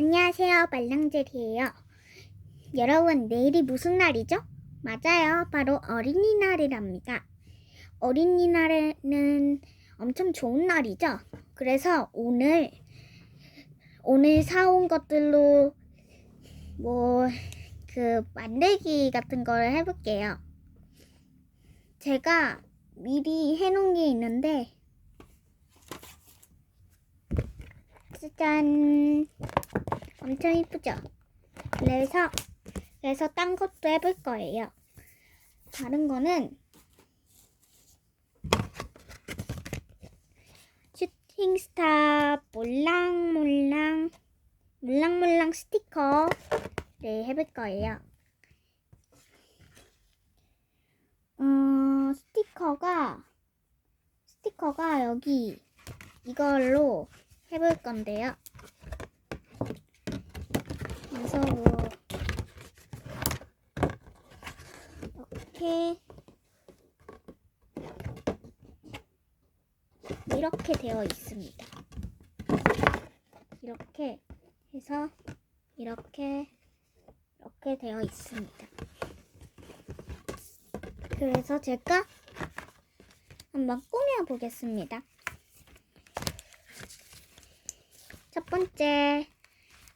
안녕하세요, 말랑젤이에요. 여러분, 내일이 무슨 날이죠? 맞아요, 바로 어린이날이랍니다. 어린이날에는 엄청 좋은 날이죠? 그래서 오늘, 오늘 사온 것들로 뭐, 그, 만들기 같은 걸 해볼게요. 제가 미리 해놓은 게 있는데, 짜잔. 엄청 이쁘죠? 그래서 그래서 딴 것도 해볼 거예요. 다른 거는 슈팅스타 몰랑몰랑 몰랑몰랑 스티커를 해볼 거예요. 어, 스티커가 스티커가 여기 이걸로 해볼 건데요. 그래서 뭐 이렇게 이렇게 되어 있습니다. 이렇게 해서 이렇게 이렇게 되어 있습니다. 그래서 제가 한번 꾸며 보겠습니다. 첫 번째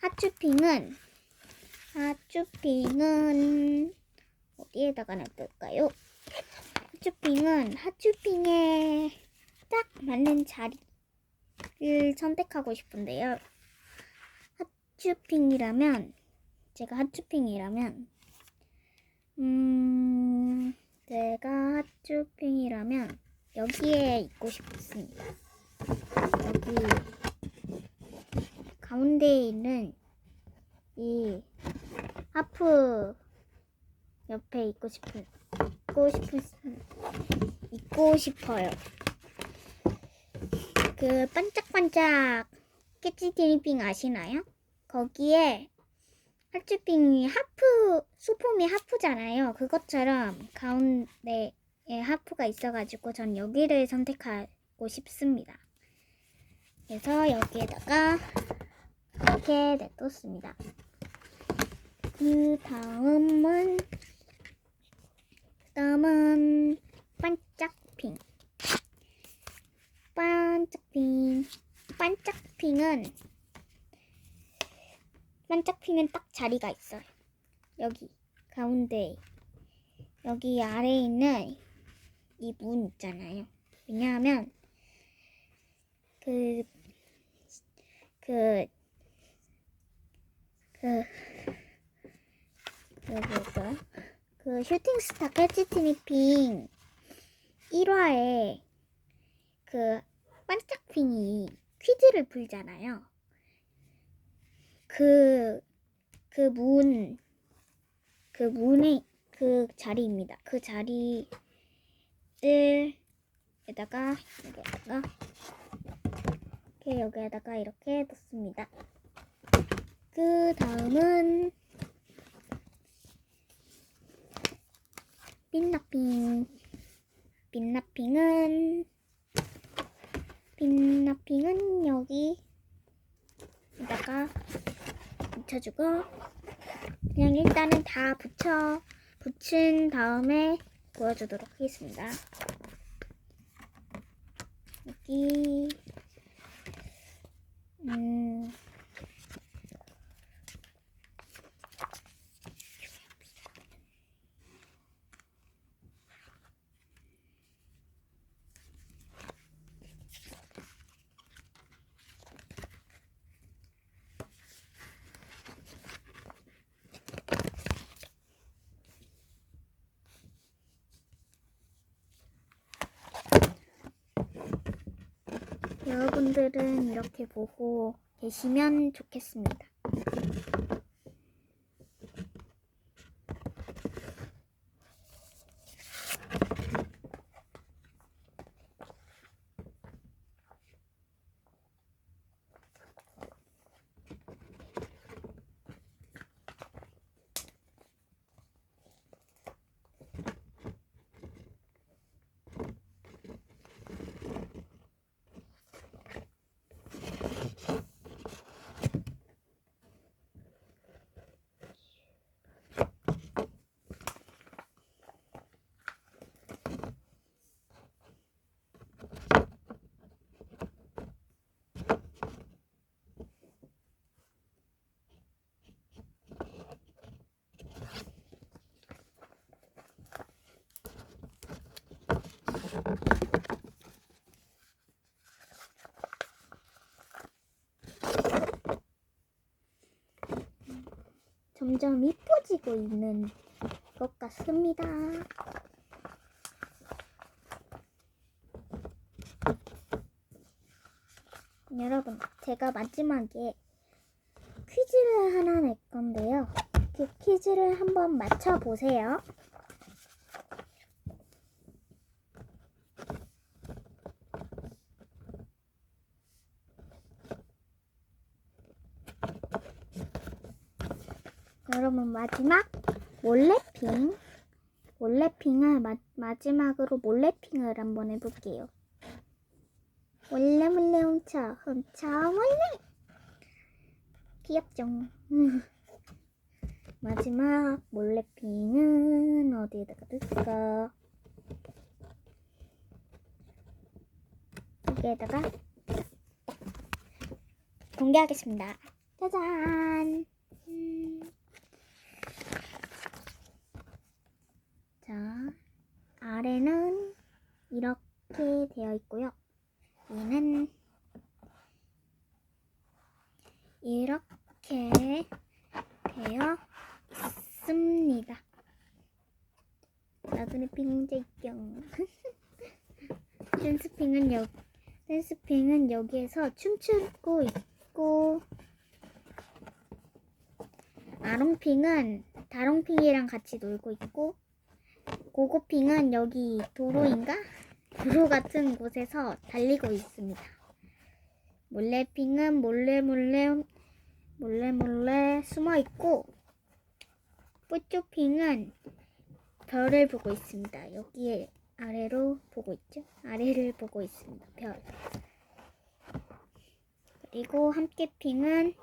하츄핑은 하츄핑은 어디에다가 놔둘까요? 하츄핑은 하츄핑에 딱 맞는 자리를 선택하고 싶은데요. 하츄핑이라면 제가 하츄핑이라면 음 제가 하츄핑이라면 여기에 있고 싶습니다. 여기 가운데에 있는 이 하프 옆에 있고 싶은 있고 싶은 있고 싶어요. 그 반짝반짝 깨찌티니핑 아시나요? 거기에 하츄핑이 하프 소품이 하프잖아요. 그것처럼 가운데에 하프가 있어가지고 전 여기를 선택하고 싶습니다. 그래서 여기에다가 이렇게 냅뒀습니다. 그 다음은 그 다음은 반짝핑 반짝핑 반짝핑은 반짝핑은 딱 자리가 있어요. 여기 가운데 여기 아래에 있는 이 문 있잖아요. 왜냐하면 그 그, 그, 그, 뭐죠? 그 슈팅스타 캐치티니 핑 1화에 그 반짝핑이 퀴즈를 풀잖아요. 그, 그 문, 그 문의, 그 자리입니다. 그 자리를, 에다가, 여기다가, 이렇게 여기에다가 이렇게 놓습니다. 그 다음은 빛나핑 빛나핑은 빛나핑은 여기에다가 붙여주고 그냥 일단은 다 붙여 붙인 다음에 보여주도록 하겠습니다. 여기 음, 여러분들은 이렇게 보고 계시면 좋겠습니다. 점점 이뻐지고 있는 것 같습니다. 여러분, 제가 마지막에 퀴즈를 하나 낼 건데요. 그 퀴즈를 한번 맞춰보세요. 마지막 몰래핑 몰래핑을 마, 마지막으로 몰래핑을 한번 해볼게요. 몰래 몰래 훔쳐 훔쳐 몰래 귀엽죠? 음. 마지막 몰래핑은 어디에다가 넣을까? 여기에다가 공개하겠습니다. 짜잔! 음. 자, 아래는 이렇게 되어 있고요. 위는 이렇게 되어 있습니다. 나그네 핑제경. 댄스핑은 여 댄스핑은 여기에서 춤추고 있고 아롱핑은 다롱핑이랑 같이 놀고 있고 고고핑은 여기 도로인가? 도로 같은 곳에서 달리고 있습니다. 몰래핑은 몰래 몰래 몰래 몰래 숨어 있고 뿌쭈핑은 별을 보고 있습니다. 여기에 아래로 보고 있죠? 아래를 보고 있습니다. 별. 그리고 함께핑은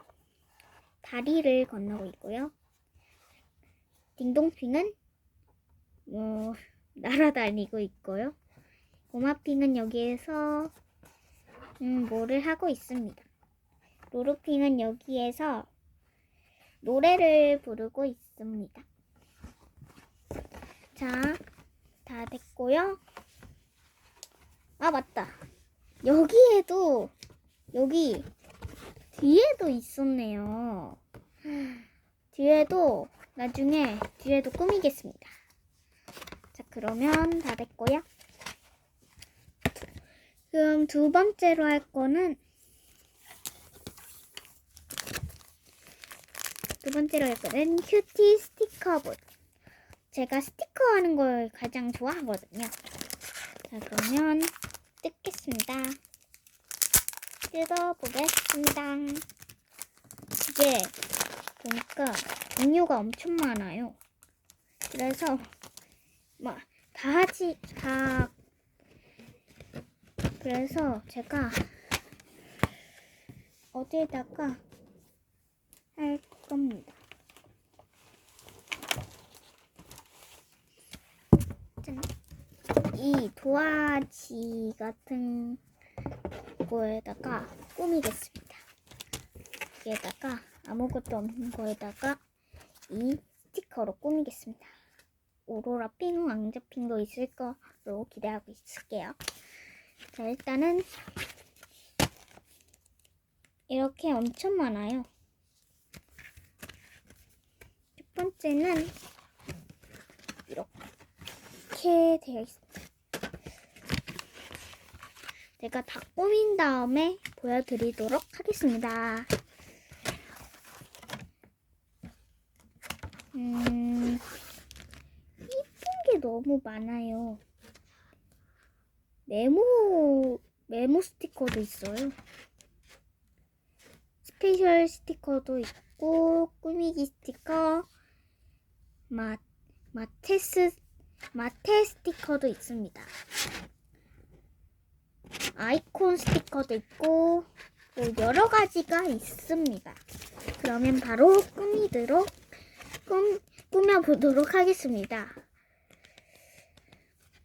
다리를 건너고 있고요. 딩동핑은 뭐 날아다니고 있고요. 고마핑은 여기에서 음, 뭐를 하고 있습니다. 로로핑은 여기에서 노래를 부르고 있습니다. 자, 다 됐고요. 아, 맞다. 여기에도 여기 뒤에도 있었네요. 뒤에도 나중에 뒤에도 꾸미겠습니다. 자, 그러면 다 됐고요. 그럼 두 번째로 할 거는 두 번째로 할 거는 큐티 스티커북. 제가 스티커 하는 걸 가장 좋아하거든요. 자, 그러면 뜯겠습니다. 뜯어보겠습니다. 이게 보니까 종류가 엄청 많아요. 그래서 막 다 하지 다 그래서 제가 어디에다가 할 겁니다. 짠. 이 도화지 같은 거에다가 꾸미겠습니다. 여기에다가 아무것도 없는 거에다가 이 스티커로 꾸미겠습니다. 오로라 핑, 왕자 핑도 있을 거로 기대하고 있을게요. 자, 일단은 이렇게 엄청 많아요. 첫 번째는 이렇게 되어 있습니다. 제가 다 꾸민 다음에 보여드리도록 하겠습니다. 음, 너무 많아요. 메모, 메모 스티커도 있어요. 스페셜 스티커도 있고, 꾸미기 스티커, 마, 마테스, 마테 스티커도 있습니다. 아이콘 스티커도 있고, 뭐 여러 가지가 있습니다. 그러면 바로 꾸미도록, 꾸, 꾸며보도록 하겠습니다.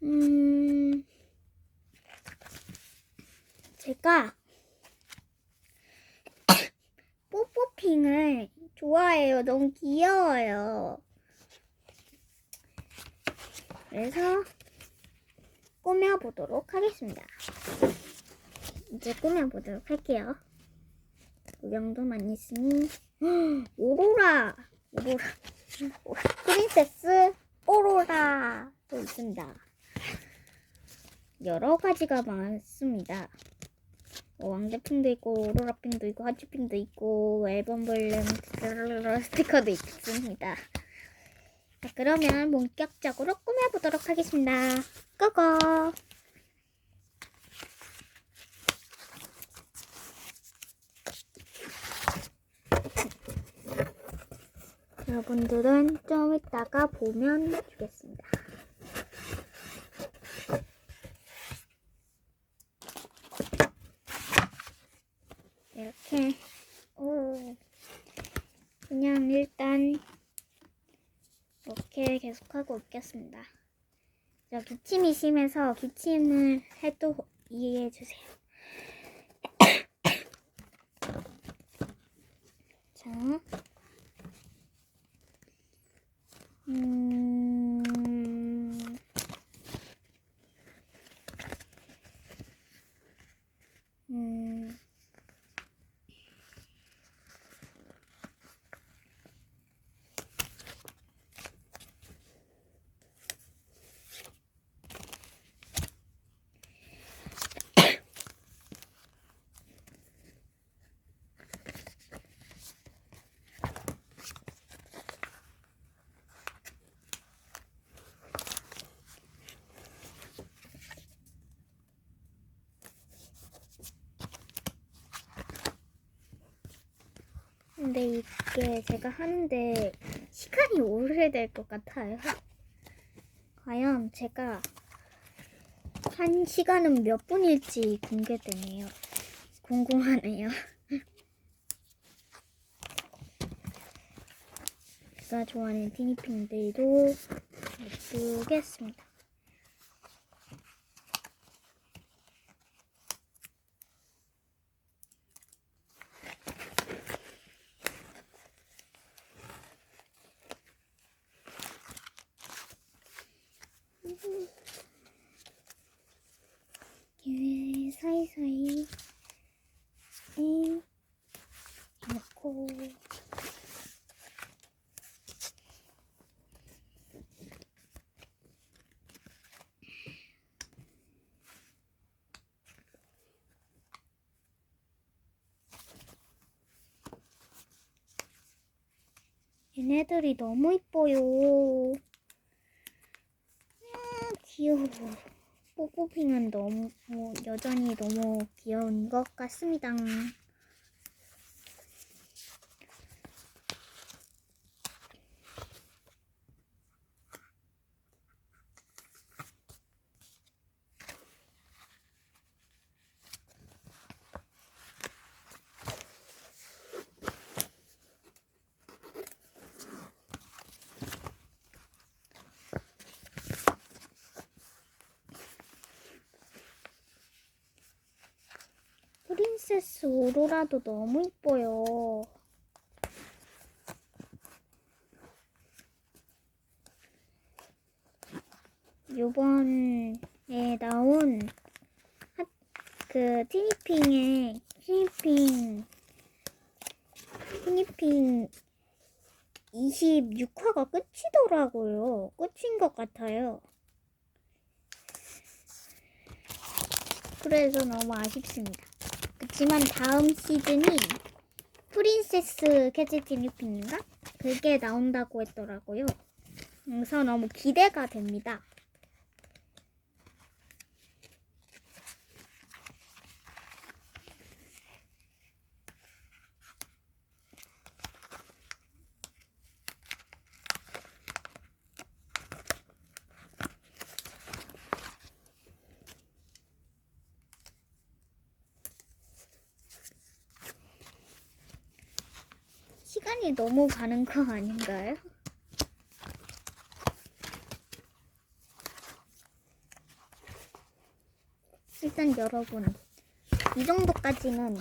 음, 제가 뽀뽀핑을 좋아해요. 너무 귀여워요. 그래서 꾸며보도록 하겠습니다. 이제 꾸며보도록 할게요. 구경도 많이 했으니 오로라 오로라. 프린세스 오로라도 있습니다. 여러 가지가 많습니다. 어, 왕제품도 있고 오로라핀도 있고 하츄핀도 있고 앨범 블렘 스티커도 있습니다. 자, 그러면 본격적으로 꾸며보도록 하겠습니다. 고고! 여러분들은 좀 이따가 보면 주겠습니다. 오, 그냥 일단 이렇게 계속하고 있겠습니다. 저 기침이 심해서 기침을 해도 이해해 주세요. 자, 근데 이게 제가 하는데 시간이 오래될 것 같아요. 과연 제가 한 시간은 몇 분일지 공개되네요. 궁금하네요. 제가 좋아하는 티니핑들도 냅두겠습니다. 이렇게 사이사이 에 넣고 얘네들이 너무 이뻐요. 아, 귀여워. 뽀뽀핑은 너무 뭐, 여전히 너무 귀여운 것 같습니다. 프린세스 오로라도 너무 이뻐요. 요번에 나온 하- 그 티니핑의 티니핑 티니핑 26화가 끝이더라고요. 끝인 것 같아요. 그래서 너무 아쉽습니다. 그렇지만 다음 시즌이 프린세스 캐치티 뉴핀인가? 그게 나온다고 했더라고요. 그래서 너무 기대가 됩니다. 시간이 너무 가는 거 아닌가요? 일단 여러분 이 정도까지는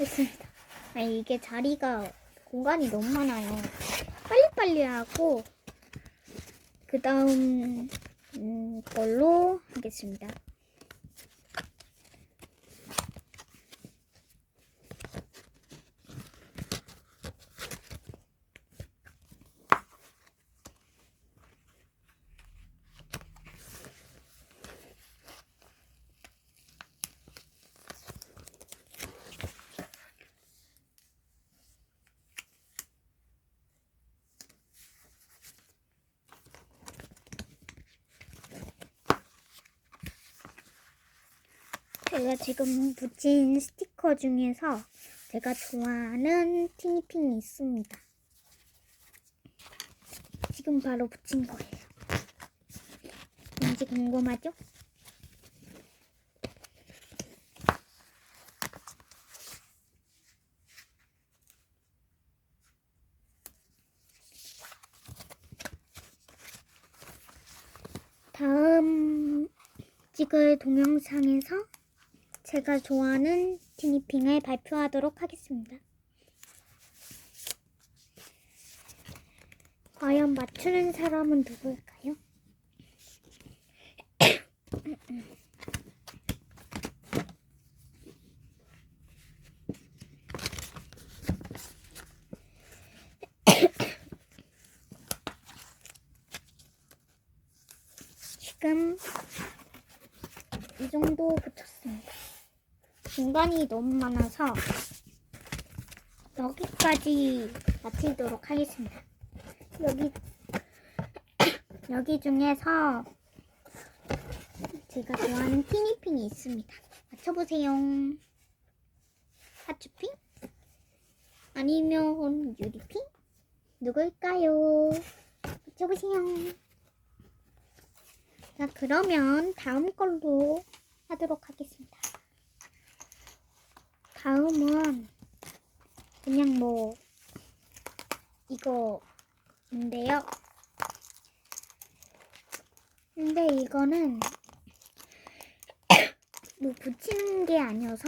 했습니다. 아니 이게 자리가 공간이 너무 많아요. 빨리빨리 하고 그 다음 음, 걸로 하겠습니다. 제가 지금 붙인 스티커 중에서 제가 좋아하는 티니핑이 있습니다. 지금 바로 붙인 거예요. 뭔지 궁금하죠? 다음 찍을 동영상에서 제가 좋아하는 티니핑을 발표하도록 하겠습니다. 과연 맞추는 사람은 누구일까요? 지금 이 정도 붙였습니다. 중간이 너무 많아서 여기까지 마치도록 하겠습니다. 여기 여기 중에서 제가 좋아하는 티니핑이 있습니다. 맞춰보세요. 하츄핑? 아니면 유리핑? 누굴까요? 맞춰보세요. 자, 그러면 다음 걸로 하도록 하겠습니다. 다음은 그냥 뭐 이거인데요. 근데 이거는 뭐 붙이는 게 아니어서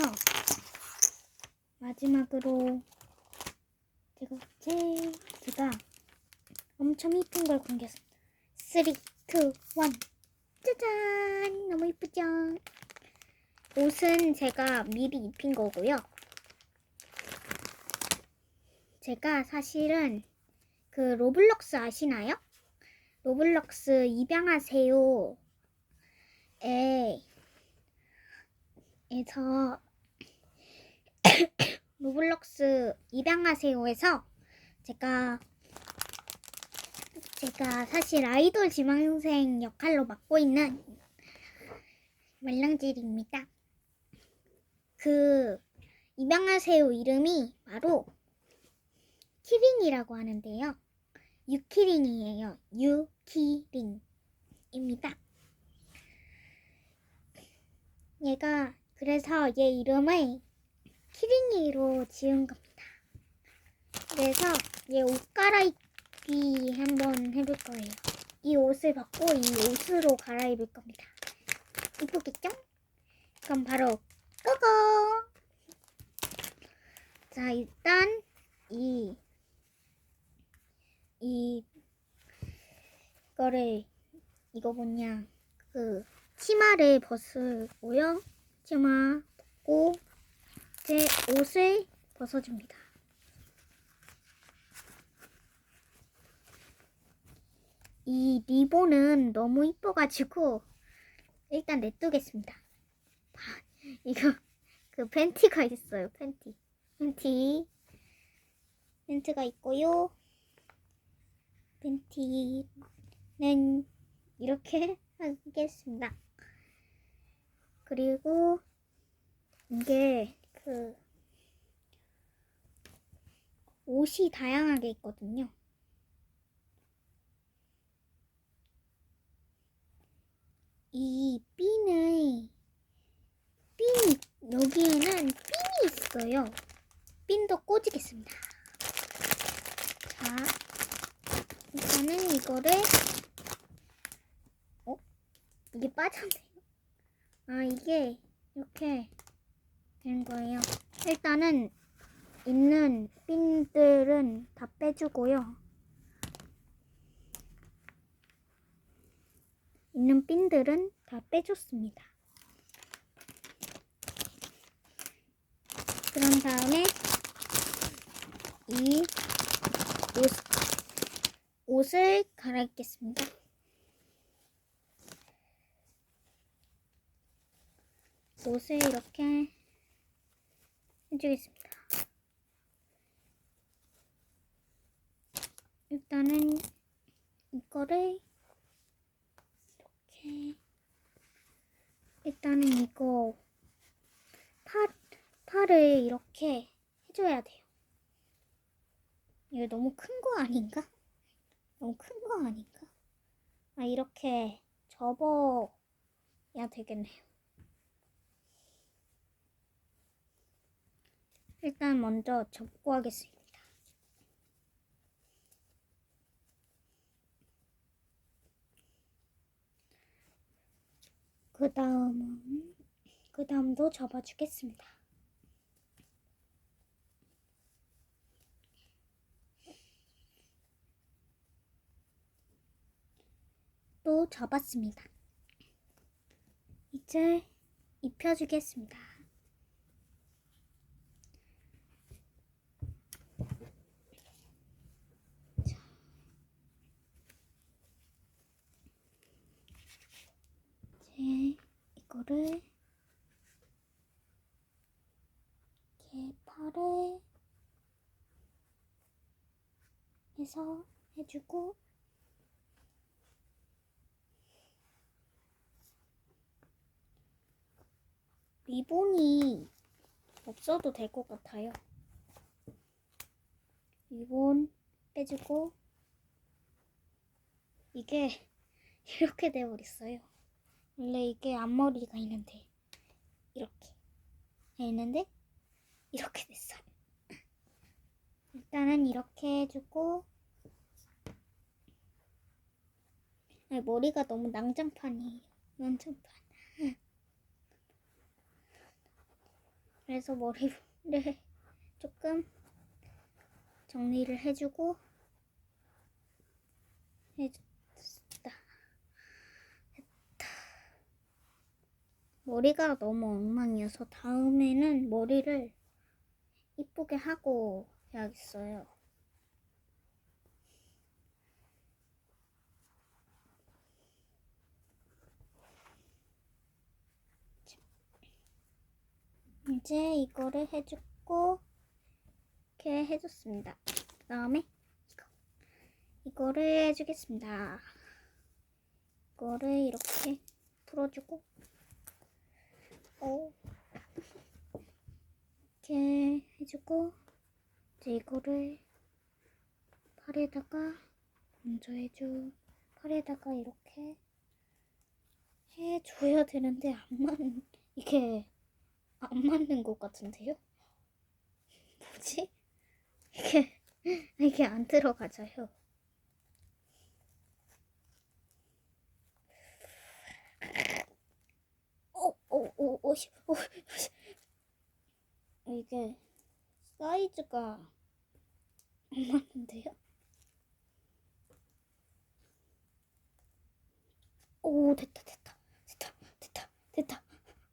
마지막으로 제가 제 제가 엄청 이쁜 걸 공개했습니다. 3, 2, 1 짜잔! 너무 이쁘죠? 옷은 제가 미리 입힌 거고요. 제가 사실은 그 로블록스 아시나요? 로블록스 입양하세요. 에, 에서 로블록스 입양하세요에서 제가 제가 사실 아이돌 지망생 역할로 맡고 있는 말랑질입니다. 그 입양하세요 이름이 바로 키링이라고 하는데요. 유키링이에요. 유키링입니다. 얘가 그래서 얘 이름을 키링이로 지은 겁니다. 그래서 얘 옷 갈아입기 한번 해볼 거예요. 이 옷을 받고 이 옷으로 갈아입을 겁니다. 이쁘겠죠? 그럼 바로 끄고! 자, 일단 이, 이, 거를, 이거 뭐냐, 그, 치마를 벗으고요. 치마 벗고, 제 옷을 벗어줍니다. 이 리본은 너무 이뻐가지고 일단 냅두겠습니다. 봐, 이거 그 팬티가 있어요. 팬티, 팬티, 팬티가 있고요. 팬티는 이렇게 하겠습니다. 그리고 이게 그 옷이 다양하게 있거든요. 이 핀을 핀 여기에는 핀이 있어요. 핀도 꽂으겠습니다. 자, 일단은 이거를 어? 이게 빠졌네요. 아 이게 이렇게 된 거예요. 일단은 있는 핀들은 다 빼주고요. 있는 핀들은 다 빼줬습니다. 그런 다음에 이 옷, 옷을 갈아입겠습니다. 옷을 이렇게 해주겠습니다. 일단은 이거를 이렇게 일단은 이거 팔을 이렇게 해줘야 돼요. 이거 너무 큰 거 아닌가? 너무 큰 거 아닌가? 아, 이렇게 접어야 되겠네요. 일단 먼저 접고 하겠습니다. 그 다음은, 그 다음도 접어주겠습니다. 또 접었습니다. 이제 입혀주겠습니다. 자. 이제 이거를 이렇게 팔에 해서 해주고 리본이 없어도 될 것 같아요. 리본 빼주고 이게 이렇게 돼버렸어요. 원래 이게 앞머리가 있는데 이렇게 있는데 이렇게 됐어요. 일단은 이렇게 해주고 머리가 너무 낭장판이에요. 난장판. 그래서 머리를 조금 정리를 해주고 해줬다. 했다. 머리가 너무 엉망이어서 다음에는 머리를 이쁘게 하고 해야겠어요. 이제 이거를 해주고 이렇게 해줬습니다. 그 다음에 이거 이거를 해주겠습니다. 이거를 이렇게 풀어주고 오 이렇게 해주고 이제 이거를 팔에다가 먼저 해줘 팔에다가 이렇게 해줘야 되는데 안 맞는 이게 안 맞는 것 같은데요? 뭐지? 이게 이게 안 들어가져요. 오오오 오시 오 이게 사이즈가 안 맞는데요? 오 됐다 됐다 됐다 됐다 됐다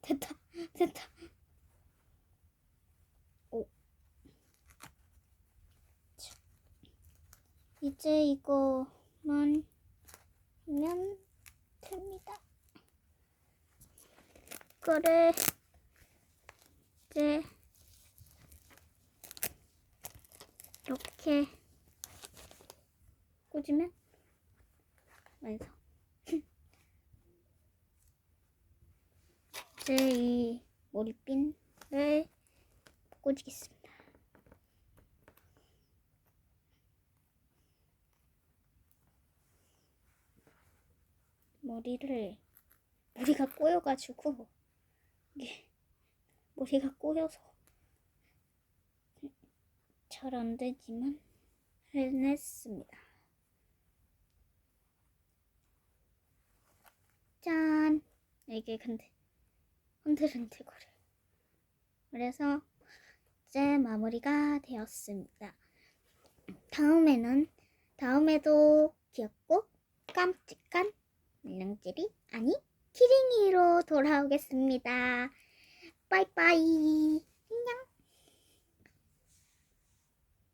됐다 됐다 이제 이거만 하면 됩니다. 이거를 이제 이렇게 꽂으면 완성. 이제 이 머리핀을 꽂겠습니다. 머리를 머리가 꼬여가지고 이게 머리가 꼬여서 잘 안 되지만 해냈습니다. 짠! 이게 근데 흔들흔들 거려. 그래서 이제 마무리가 되었습니다. 다음에는 다음에도 귀엽고 깜찍한 밀랑젤이 아니 키링이로 돌아오겠습니다. 빠이빠이.